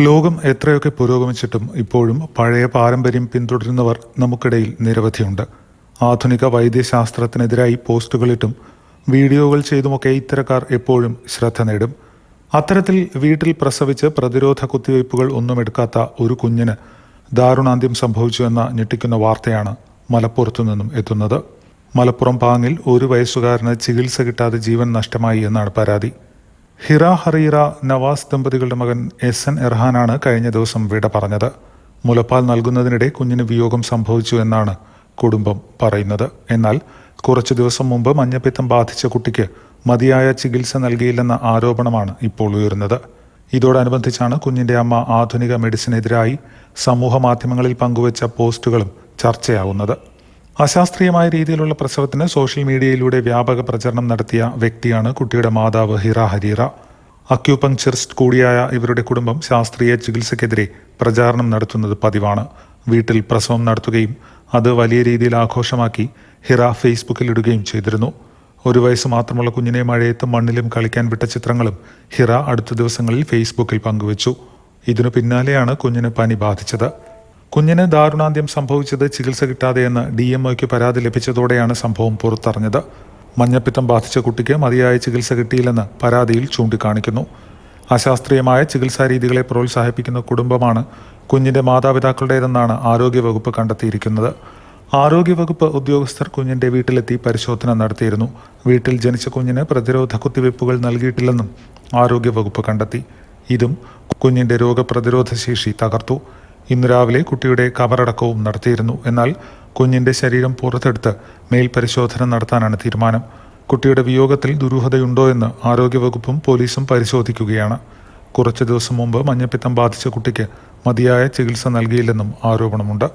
ലോകം എത്രയൊക്കെ പുരോഗമിച്ചിട്ടും ഇപ്പോഴും പഴയ പാരമ്പര്യം പിന്തുടരുന്നവർ നമുക്കിടയിൽ നിരവധിയുണ്ട്. ആധുനിക വൈദ്യശാസ്ത്രത്തിനെതിരായി പോസ്റ്റുകളിട്ടും വീഡിയോകൾ ചെയ്തുമൊക്കെ ഇത്തരക്കാർ എപ്പോഴും ശ്രദ്ധ നേടും. അത്തരത്തിൽ വീട്ടിൽ പ്രസവിച്ച് പ്രതിരോധ കുത്തിവയ്പ്പുകൾ ഒന്നും എടുക്കാത്ത ഒരു കുഞ്ഞിന് ദാരുണാന്ത്യം സംഭവിച്ചു എന്ന ഞെട്ടിക്കുന്ന വാർത്തയാണ് മലപ്പുറത്തു നിന്നും എത്തുന്നത്. മലപ്പുറം പാങ്ങിൽ ഒരു വയസ്സുകാരന് ചികിത്സ കിട്ടാതെ ജീവൻ നഷ്ടമായി എന്നാണ് പരാതി. ഹിറ ഹറീറ നവാസ് ദമ്പതികളുടെ മകൻ എസ് എൻ എർഹാനാണ് കഴിഞ്ഞ ദിവസം വിട പറഞ്ഞത്. മുലപ്പാൽ നൽകുന്നതിനിടെ കുഞ്ഞിന് വിയോഗം സംഭവിച്ചു എന്നാണ് കുടുംബം പറയുന്നത്. എന്നാൽ കുറച്ചു ദിവസം മുമ്പ് മഞ്ഞപ്പിത്തം ബാധിച്ച കുട്ടിക്ക് മതിയായ ചികിത്സ നൽകിയില്ലെന്ന ആരോപണമാണ് ഇപ്പോൾ ഉയർന്നത് ഇതോടനുബന്ധിച്ചാണ് കുഞ്ഞിന്റെ അമ്മ ആധുനിക മെഡിസിനെതിരായി സമൂഹ മാധ്യമങ്ങളിൽ പങ്കുവച്ച പോസ്റ്റുകളും ചർച്ചയാവുന്നത്. അശാസ്ത്രീയമായ രീതിയിലുള്ള പ്രസവത്തിന് സോഷ്യൽ മീഡിയയിലൂടെ വ്യാപക പ്രചരണം നടത്തിയ വ്യക്തിയാണ് കുട്ടിയുടെ മാതാവ് ഹിറ ഹരീറ. അക്യൂപങ്ചറിസ്റ്റ് കൂടിയായ ഇവരുടെ കുടുംബം ശാസ്ത്രീയ ചികിത്സയ്ക്കെതിരെ പ്രചാരണം നടത്തുന്നത് പതിവാണ്. വീട്ടിൽ പ്രസവം നടത്തുകയും അത് വലിയ രീതിയിൽ ആഘോഷമാക്കി ഹിറ ഫേസ്ബുക്കിൽ ഇടുകയും ചെയ്തിരുന്നു. ഒരു വയസ്സ് മാത്രമുള്ള കുഞ്ഞിനെ മഴയത്തും മണ്ണിലും കളിക്കാൻ വിട്ട ചിത്രങ്ങളും ഹിറ അടുത്ത ദിവസങ്ങളിൽ ഫേസ്ബുക്കിൽ പങ്കുവച്ചു. ഇതിനു പിന്നാലെയാണ് കുഞ്ഞിന് പനി ബാധിച്ചത്. കുഞ്ഞിന് ദാരുണാന്ത്യം സംഭവിച്ചത് ചികിത്സ കിട്ടാതെയെന്ന് ഡി എം ഒയ്ക്ക് പരാതി ലഭിച്ചതോടെയാണ് സംഭവം പുറത്തറിഞ്ഞത്. മഞ്ഞപ്പിത്തം ബാധിച്ച കുട്ടിക്ക് മതിയായ ചികിത്സ കിട്ടിയില്ലെന്ന് പരാതിയിൽ ചൂണ്ടിക്കാണിക്കുന്നു. അശാസ്ത്രീയമായ ചികിത്സാ രീതികളെ പ്രോത്സാഹിപ്പിക്കുന്ന കുടുംബമാണ് കുഞ്ഞിന്റെ മാതാപിതാക്കളുടേതെന്നാണ് ആരോഗ്യവകുപ്പ് കണ്ടെത്തിയിരിക്കുന്നത്. ആരോഗ്യവകുപ്പ് ഉദ്യോഗസ്ഥർ കുഞ്ഞിന്റെ വീട്ടിലെത്തി പരിശോധന നടത്തിയിരുന്നു. വീട്ടിൽ ജനിച്ച കുഞ്ഞിന് പ്രതിരോധ കുത്തിവയ്പ്പുകൾ നൽകിയിട്ടില്ലെന്നും ആരോഗ്യവകുപ്പ് കണ്ടെത്തി. ഇതും കുഞ്ഞിന്റെ രോഗപ്രതിരോധ ശേഷി തകർത്തു. ഇന്ന് രാവിലെ കുട്ടിയുടെ കബറടക്കവും നടത്തിയിരുന്നു. എന്നാൽ കുഞ്ഞിന്റെ ശരീരം പുറത്തെടുത്ത് മേൽപരിശോധന നടത്താനാണ് തീരുമാനം. കുട്ടിയുടെ വിയോഗത്തിൽ ദുരൂഹതയുണ്ടോ എന്ന് ആരോഗ്യവകുപ്പും പോലീസും പരിശോധിക്കുകയാണ്. കുറച്ചു ദിവസം മുമ്പ് മഞ്ഞപ്പിത്തം ബാധിച്ച കുട്ടിക്ക് മതിയായ ചികിത്സ നൽകിയില്ലെന്നും ആരോപണമുണ്ട്.